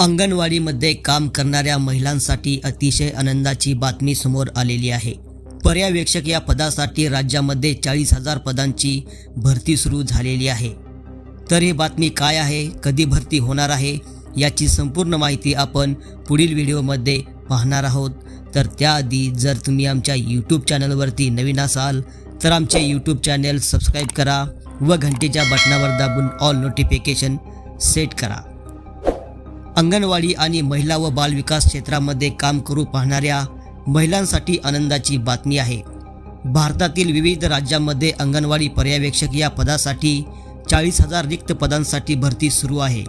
अंगणवाडीमध्ये काम करणाऱ्या महिलांसाठी अतिशय आनंदाची बातमी समोर आलेली आहे. पर्यवेक्षक या पदासाठी राज्यामध्ये चाळीस हजार पदांची भरती सुरू झालेली आहे. तर ही बातमी काय आहे कधी भरती होणार आहे याची संपूर्ण माहिती आपण पुढील व्हिडिओमध्ये पाहणार आहोत. तर त्याआधी जर तुम्ही आमच्या यूट्यूब चॅनलवरती नवीन असाल तर आमचे यूट्यूब चॅनल सबस्क्राईब करा व घंटेच्या बटनावर दाबून ऑल नोटिफिकेशन सेट करा. अंगणवाडी आणि महिला व बालविकास क्षेत्रामध्ये काम करू पाहणाऱ्या महिलांसाठी आनंदाची बातमी आहे. भारतातील विविध राज्यांमध्ये अंगणवाडी पर्यवेक्षक या पदासाठी चाळीस हजार रिक्त पदांसाठी भरती सुरू आहे.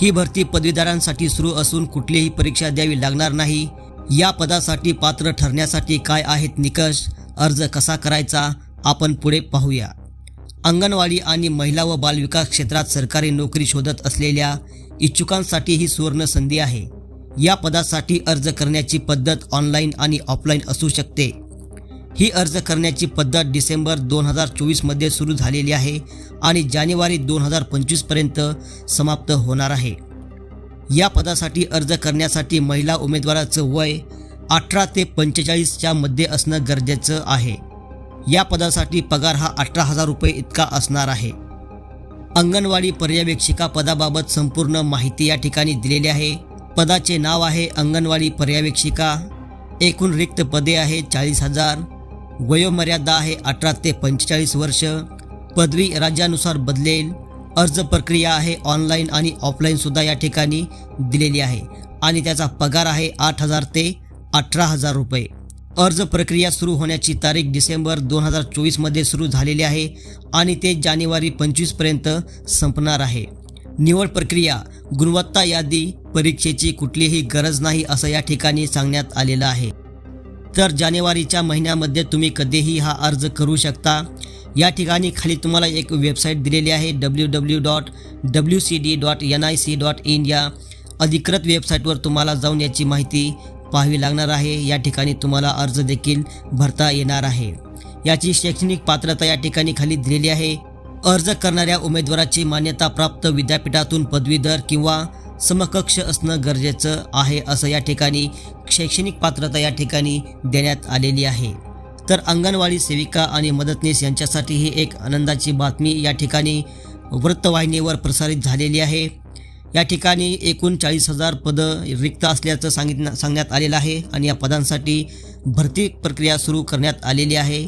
ही भरती पदवीधरांसाठी सुरू असून कुठलीही परीक्षा द्यावी लागणार नाही. या पदासाठी पात्र ठरण्यासाठी काय आहेत निकष अर्ज कसा करायचा आपण पुढे पाहूया. अंगणवाडी आणि महिला व बालविकास क्षेत्रात सरकारी नोकरी शोधत असलेल्या इच्छुकांसाठी ही सुवर्ण संधी आहे. या पदासाठी अर्ज करण्याची पद्धत ऑनलाईन आणि ऑफलाईन असू शकते. ही अर्ज करण्याची पद्धत डिसेंबर दोन हजार चोवीसमध्ये सुरू झालेली आहे आणि जानेवारी दोन हजार पंचवीसपर्यंत समाप्त होणार आहे. या पदासाठी अर्ज करण्यासाठी महिला उमेदवाराचं वय अठरा ते पंचेचाळीसच्या मध्ये असणं गरजेचं आहे. या पदासाठी पगार हा अठरा हजार रुपये इतका असणार आहे. अंगणवाडी पर्यवेक्षिका पदाबाबत संपूर्ण माहिती या ठिकाणी दिलेली आहे. पदाचे नाव आहे अंगणवाडी पर्यवेक्षिका. एकूण रिक्त पदे आहे चाळीस हजार. वयोमर्यादा आहे अठरा ते पंचेचाळीस वर्ष. पदवी राज्यानुसार बदलेल. अर्ज प्रक्रिया आहे ऑनलाईन आणि ऑफलाईनसुद्धा या ठिकाणी दिलेली आहे. आणि त्याचा पगार आहे आठ हजार ते अठरा हजार रुपये. अर्ज प्रक्रिया सुरू होण्याची तारीख डिसेंबर दोन हजार चोवीसमध्ये सुरू झालेली आहे आणि ते जानेवारी पंचवीसपर्यंत संपणार आहे. निवड प्रक्रिया गुणवत्ता यादी परीक्षेची कुठलीही गरज नाही असं या ठिकाणी सांगण्यात आलेलं आहे. तर जानेवारीच्या महिन्यामध्ये तुम्ही कधीही हा अर्ज करू शकता. या ठिकाणी खाली तुम्हाला एक वेबसाईट दिलेली आहे W W dot W C D dot N I C dot in या. अधिकृत वेबसाईटवर तुम्हाला जाऊन याची माहिती पाहावी लागणार आहे. या ठिकाणी तुम्हाला अर्ज देखील भरता येणार आहे. याची शैक्षणिक पात्रता या ठिकाणी खाली दिलेली आहे. अर्ज करणाऱ्या उमेदवाराची मान्यता प्राप्त विद्यापीठातून पदवीधर किंवा समकक्ष असणं गरजेचं आहे असं या ठिकाणी शैक्षणिक पात्रता या ठिकाणी देण्यात आलेली आहे. तर अंगणवाडी सेविका आणि मदतनीस यांच्यासाठी ही एक आनंदाची बातमी या ठिकाणी वृत्तवाहिनीवर प्रसारित झालेली आहे. या ठिकाणी एकूण चाळीस हजार पदं रिक्त असल्याचं सांगितलं सांगण्यात आलेलं आहे आणि या पदांसाठी भरती प्रक्रिया सुरू करण्यात आलेली आहे.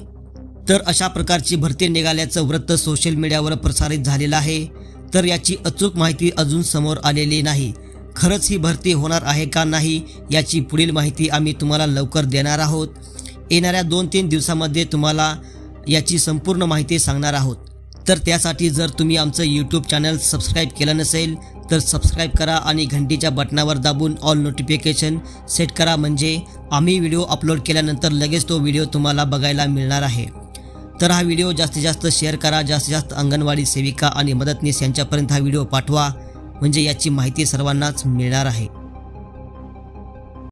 तर अशा प्रकारची भरती निघाल्याचं वृत्त सोशल मीडियावर प्रसारित झालेलं आहे. तर याची अचूक माहिती अजून समोर आलेली नाही. खरंच ही भरती होणार आहे का नाही याची पुढील माहिती आम्ही तुम्हाला लवकर देणार आहोत. येणाऱ्या दोन तीन दिवसामध्ये तुम्हाला याची संपूर्ण माहिती सांगणार आहोत. तर त्यासाठी जर तुम्ही आमचं यूट्यूब चॅनल सबस्क्राईब केलं नसेल तर सबस्क्राईब करा आणि घंटीच्या बटनावर दाबून ऑल नोटिफिकेशन सेट करा. म्हणजे आम्ही व्हिडिओ अपलोड केल्यानंतर लगेच तो व्हिडिओ तुम्हाला बघायला मिळणार आहे. तर हा व्हिडिओ जास्तीत जास्त शेअर करा. जास्तीत जास्त अंगणवाडी सेविका आणि मदतनीस यांच्यापर्यंत हा व्हिडिओ पाठवा. म्हणजे याची माहिती सर्वांनाच मिळणार आहे.